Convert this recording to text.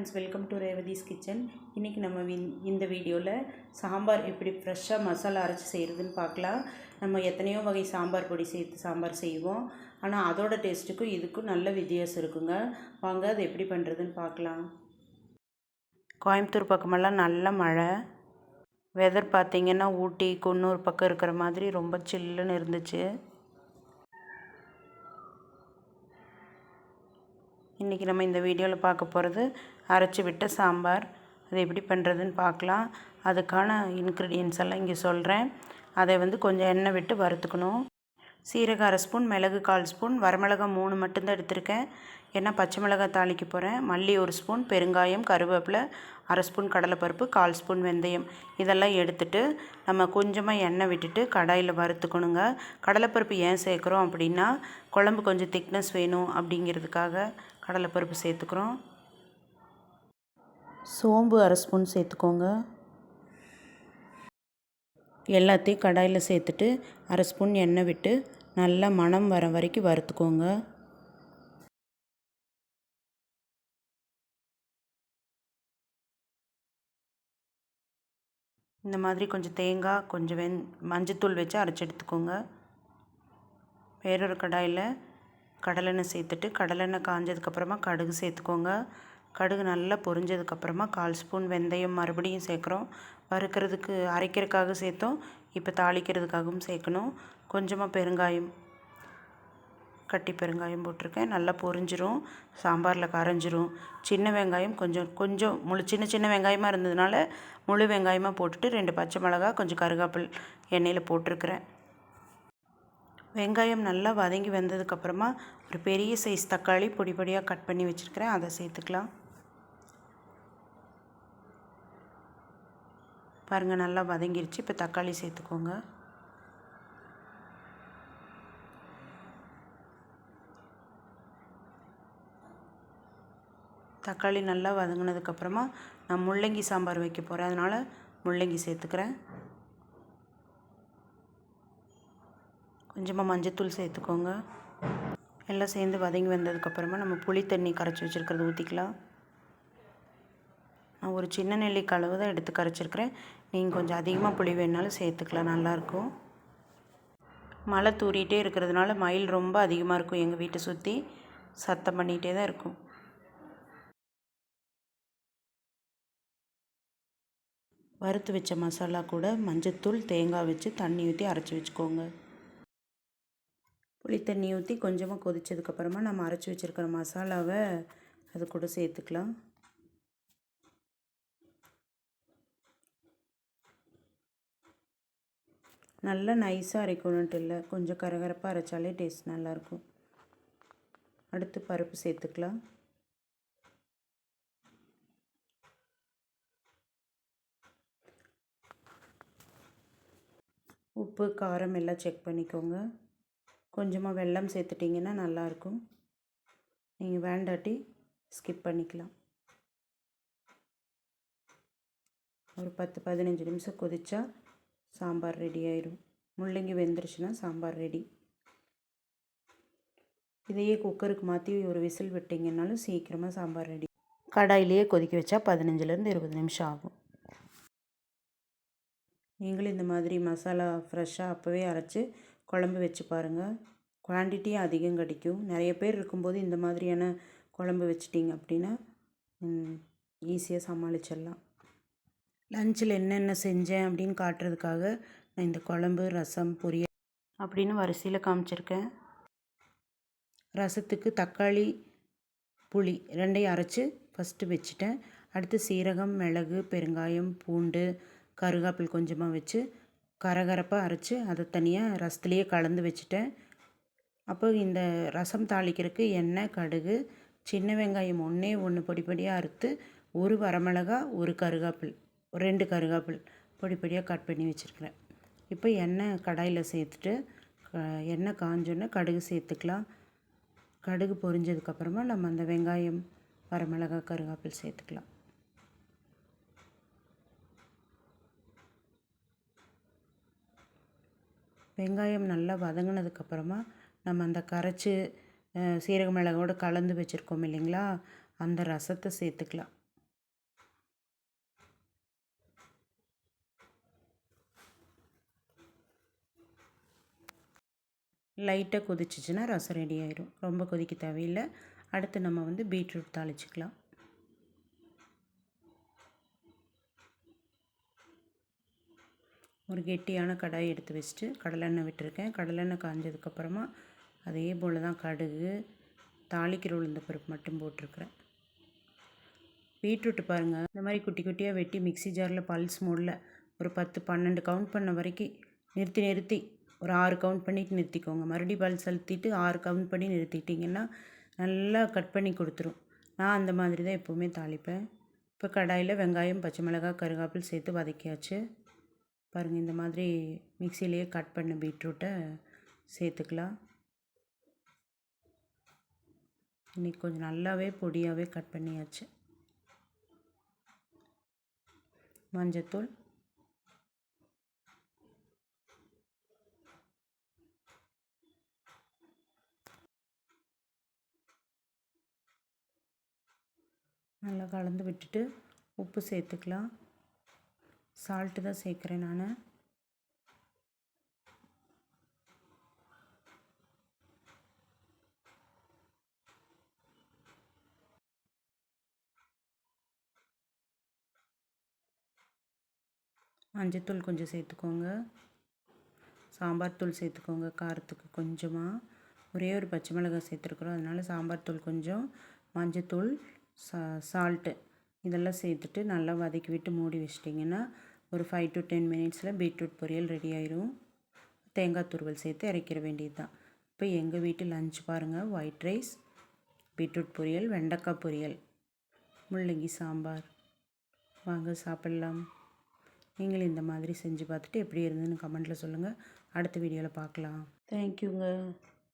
Friends welcome to Revathi's kitchen. இன்றைக்கி நம்ம இந்த வீடியோவில் சாம்பார் எப்படி ஃப்ரெஷ்ஷாக மசாலா அரைச்சி செய்கிறதுன்னு பார்க்கலாம் நம்ம எத்தனையோ வகை சாம்பார் பொடி சேர்த்து சாம்பார் செய்வோம். ஆனால் அதோட டேஸ்ட்டுக்கும் இதுக்கும் நல்ல வித்தியாசம் இருக்குங்க. வாங்க அது எப்படி பண்ணுறதுன்னு பார்க்கலாம் கோயம்புத்தூர் பக்கமெல்லாம் நல்ல மழை. வெதர் பார்த்திங்கன்னா ஊட்டி குன்னூர் பக்கம் இருக்கிற மாதிரி ரொம்ப சில்லுன்னு இருந்துச்சு. இன்றைக்கி நம்ம இந்த வீடியோவில் பார்க்க போகிறது அரைச்சி விட்ட சாம்பார். அது எப்படி பண்ணுறதுன்னு பார்க்கலாம். அதுக்கான இன்க்ரீடியன்ஸ் எல்லாம் இங்கே சொல்கிறேன். அதை வந்து கொஞ்சம் எண்ணெய் விட்டு வறுத்துக்கணும். சீரக அரை ஸ்பூன் மிளகு கால் ஸ்பூன் வரமிளகாய் மூணு மட்டும்தான் எடுத்திருக்கேன். ஏன்னா பச்சை மிளகாய் தாளிக்க போகிறேன். மல்லி ஒரு ஸ்பூன் பெருங்காயம் கருவேப்பிலை அரை ஸ்பூன் கடலைப்பருப்பு கால் ஸ்பூன் வெந்தயம். இதெல்லாம் எடுத்துட்டு நம்ம கொஞ்சமாக எண்ணெய் விட்டுட்டு கடாயில் வறுத்துக்கணுங்க. கடலைப்பருப்பு ஏன் சேர்க்குறோம் அப்படின்னா குழம்பு கொஞ்சம் திக்னஸ் வேணும் அப்படிங்கிறதுக்காக கடலைப்பருப்பு சேர்த்துக்கிறோம். சோம்பு அரை ஸ்பூன் சேர்த்துக்கோங்க. எல்லாத்தையும் கடாயில் சேர்த்துட்டு அரை ஸ்பூன் எண்ணெய் விட்டு நல்லா மணம் வர வரைக்கும் வறுத்துக்கோங்க. இந்த மாதிரி கொஞ்சம் தேங்காய் கொஞ்சம் வெந் மஞ்சத்தூள் வச்சு அரைச்சி எடுத்துக்கோங்க. வேறொரு கடாயில் கடலெண்ணெய் சேர்த்துட்டு கடலெண்ணெய் காஞ்சதுக்கப்புறமா கடுகு சேர்த்துக்கோங்க. கடுகு நல்லா பொரிஞ்சதுக்கப்புறமா கால் ஸ்பூன் வெந்தயம் மறுபடியும் சேர்க்குறோம். வறுக்கிறதுக்கு அரைக்கிறதுக்காக சேர்த்தோம். இப்போ தாளிக்கிறதுக்காகவும் சேர்க்கணும். கொஞ்சமாக பெருங்காயம் கட்டி பெருங்காயம் போட்டிருக்கேன். நல்லா பொரிஞ்சிரும். சாம்பாரில் கரைஞ்சிரும். சின்ன வெங்காயம் கொஞ்சம் கொஞ்சம் முழு சின்ன சின்ன வெங்காயமாக இருந்ததுனால முழு வெங்காயமாக போட்டுட்டு ரெண்டு பச்சை மிளகா கொஞ்சம் கருகாப்பில் எண்ணெயில் போட்டிருக்கிறேன். வெங்காயம் நல்லா வதங்கி வந்ததுக்கப்புறமா ஒரு பெரிய சைஸ் தக்காளி பொடி பொடியாக கட் பண்ணி வச்சுருக்கிறேன். அதை சேர்த்துக்கலாம். பாருங்கள் நல்லா வதங்கிருச்சு. இப்போ தக்காளி சேர்த்துக்கோங்க. தக்காளி நல்லா வதங்கினதுக்கப்புறமா நான் முள்ளங்கி சாம்பார் வைக்க போகிறேன் அதனால் முள்ளங்கி சேர்த்துக்கிறேன். கொஞ்சமாக மஞ்சத்தூள் சேர்த்துக்கோங்க. எல்லாம் சேர்ந்து வதங்கி வந்ததுக்கப்புறமா நம்ம புளி தண்ணி கரைச்சி வச்சுருக்கிறத ஊற்றிக்கலாம் நான் ஒரு சின்ன நெல்லிக்காய் அளவு தான் எடுத்து கரைச்சிருக்கிறேன். நீங்கள் கொஞ்சம் அதிகமாக புளி வேணாலும் சேர்த்துக்கலாம். நல்லாயிருக்கும் மழை தூறிகிட்டே இருக்கிறதுனால மயில் ரொம்ப அதிகமாக இருக்கும் எங்கள் வீட்டை சுற்றி சத்தம் பண்ணிகிட்டே தான் இருக்கும். வறுத்து வச்ச மசாலா கூட மஞ்சத்தூள் தேங்காய் வச்சு தண்ணி ஊற்றி அரைச்சி வச்சுக்கோங்க. புளி ஊற்றி கொஞ்சமாக கொதித்ததுக்கப்புறமா நம்ம அரைச்சி வச்சுருக்கிற மசாலாவை அது கூட சேர்த்துக்கலாம். நல்லா நைஸாக அரைக்கணுன்ட்டு இல்லை கொஞ்சம் கரகரப்பாக அரைச்சாலே டேஸ்ட் நல்லாயிருக்கும் அடுத்து பருப்பு சேர்த்துக்கலாம். உப்பு காரம் எல்லாம் செக் பண்ணிக்கோங்க. கொஞ்சமாக வெல்லம் சேர்த்துட்டிங்கன்னா நல்லாயிருக்கும். நீங்கள் வேண்டாட்டி ஸ்கிப் பண்ணிக்கலாம். ஒரு பத்து பதினஞ்சு நிமிஷம் கொதிச்சா சாம்பார் ரெடி ஆயிடும் முள்ளங்கி வெந்துருச்சுன்னா சாம்பார் ரெடி இதையே குக்கருக்கு மாற்றி ஒரு விசில் விட்டிங்கன்னாலும் சீக்கிரமாக சாம்பார் ரெடி கடாயிலேயே கொதிக்க வச்சா பதினஞ்சுலேருந்து இருபது நிமிஷம் ஆகும். நீங்களும் இந்த மாதிரி மசாலா ஃப்ரெஷ்ஷாக அப்போவே அரைச்சி குழம்பு வச்சு பாருங்கள் குவான்டிட்டியும் அதிகம் கிடைக்கும். நிறைய பேர் இருக்கும்போது இந்த மாதிரியான குழம்பு வச்சிட்டிங்க அப்படின்னா ஈஸியாக சமாளிச்சிடலாம். லஞ்சில் என்னென்ன செஞ்சேன் அப்படின்னு காட்டுறதுக்காக நான் இந்த குழம்பு ரசம் பொரியல் அப்படின்னு வரிசையில் காமிச்சிருக்கேன். ரசத்துக்கு தக்காளி புளி ரெண்டையும் அரைச்சி ஃபஸ்ட்டு வச்சுட்டேன். அடுத்து சீரகம் மிளகு பெருங்காயம் பூண்டு கருகாப்பில் கொஞ்சமாக வச்சு கரகரப்பாக அரைச்சி அதை தனியாக ரசத்துலேயே கலந்து வச்சுட்டேன். அப்போ இந்த ரசம் தாளிக்கிறதுக்கு எண்ணெய் கடுகு சின்ன வெங்காயம் ஒன்றே ஒன்று பொடி பொடியாக அறுத்து ஒரு வரமிளகா ஒரு கருகாப்பிள் ஒரு ரெண்டு கருகாப்பிள் பொடி பொடியாக கட் பண்ணி வச்சுருக்கிறேன். இப்போ எண்ணெய் கடாயில் சேர்த்துட்டு க- எண்ணெய் காஞ்சோன்னே கடுகு சேர்த்துக்கலாம். கடுகு பொரிஞ்சதுக்கப்புறமா நம்ம அந்த வெங்காயம் வரமிளகா கருகாப்பிள் சேர்த்துக்கலாம். வெங்காயம் நல்லா வதங்கினதுக்கப்புறமா நம்ம அந்த கரைச்சி சீரக மிளகோடு கலந்து வச்சுருக்கோம் இல்லைங்களா? அந்த ரசத்தை சேர்த்துக்கலாம். லைட்டாக கொதிச்சிச்சின்னா ரசம் ரெடி ஆயிடும் ரொம்ப கொதிக்க தேவையில்லை. அடுத்து நம்ம வந்து பீட்ரூட் தாளிச்சிக்கலாம். ஒரு கெட்டியான கடாய் எடுத்து வச்சுட்டு கடலெண்ணெய் விட்டுருக்கேன். கடலெண்ணெய் காஞ்சதுக்கப்புறமா அதே போல் தான் கடுகு தாளிக்கிற உளுந்த பருப்பு மட்டும் போட்டிருக்கிறேன். பீட்ரூட்டு பாருங்கள் இந்த மாதிரி குட்டி குட்டியாக வெட்டி மிக்ஸி ஜாரில் பல்ஸ் மோடில் ஒரு பத்து பன்னெண்டு கவுண்ட் பண்ண வரைக்கும் நிறுத்தி நிறுத்தி ஒரு ஆறு கவுண்ட் பண்ணிட்டு நிறுத்திக்கோங்க. மறுபடியும் பல்ஸ் அழுத்திட்டு ஆறு கவுண்ட் பண்ணி நிறுத்திட்டிங்கன்னா நல்லா கட் பண்ணி கொடுத்துரும். நான் அந்த மாதிரி தான் எப்போவுமே தாளிப்பேன். இப்போ கடாயில் வெங்காயம் பச்சை மிளகாய் கருகாப்பில் சேர்த்து வதக்கியாச்சு. பாருங்கள் இந்த மாதிரி மிக்சிலேயே கட் பண்ண பீட்ரூட்டை சேர்த்துக்கலாம். இன்றைக்கி கொஞ்சம் நல்லாவே பொடியாகவே கட் பண்ணியாச்சு. மஞ்சத்தூள். நல்லா கலந்து விட்டுட்டு உப்பு சேர்த்துக்கலாம். சால்ட்டு தான் சேர்க்குறேன் நான். மஞ்சத்தூள் கொஞ்சம் சேர்த்துக்கோங்க. சாம்பார் தூள் சேர்த்துக்கோங்க காரத்துக்கு கொஞ்சமாக ஒரே ஒரு பச்சை மிளகாய் சேர்த்துருக்குறோம் அதனால் சாம்பார் தூள் கொஞ்சம் மஞ்சத்தூள் சா சால்ட்டு இதெல்லாம் சேர்த்துட்டு நல்லா வதக்கி விட்டு மூடி வச்சிட்டிங்கன்னா ஒரு ஃபைவ் டு டென் மினிட்ஸில் பீட்ரூட் பொரியல் ரெடி ஆயிரும். தேங்காய் துருவல் சேர்த்து இறக்கிற வேண்டியது தான் இப்போ எங்கள் வீட்டு லஞ்ச் பாருங்கள் ஒயிட் ரைஸ் பீட்ரூட் பொரியல் வெண்டைக்காய் பொரியல் முள்ளங்கி சாம்பார். வாங்க சாப்பிட்லாம். நீங்களும் இந்த மாதிரி செஞ்சு பார்த்துட்டு எப்படி இருந்ததுன்னு கமெண்ட்டில் சொல்லுங்கள் அடுத்த வீடியோவில் பார்க்கலாம். தேங்க்யூங்க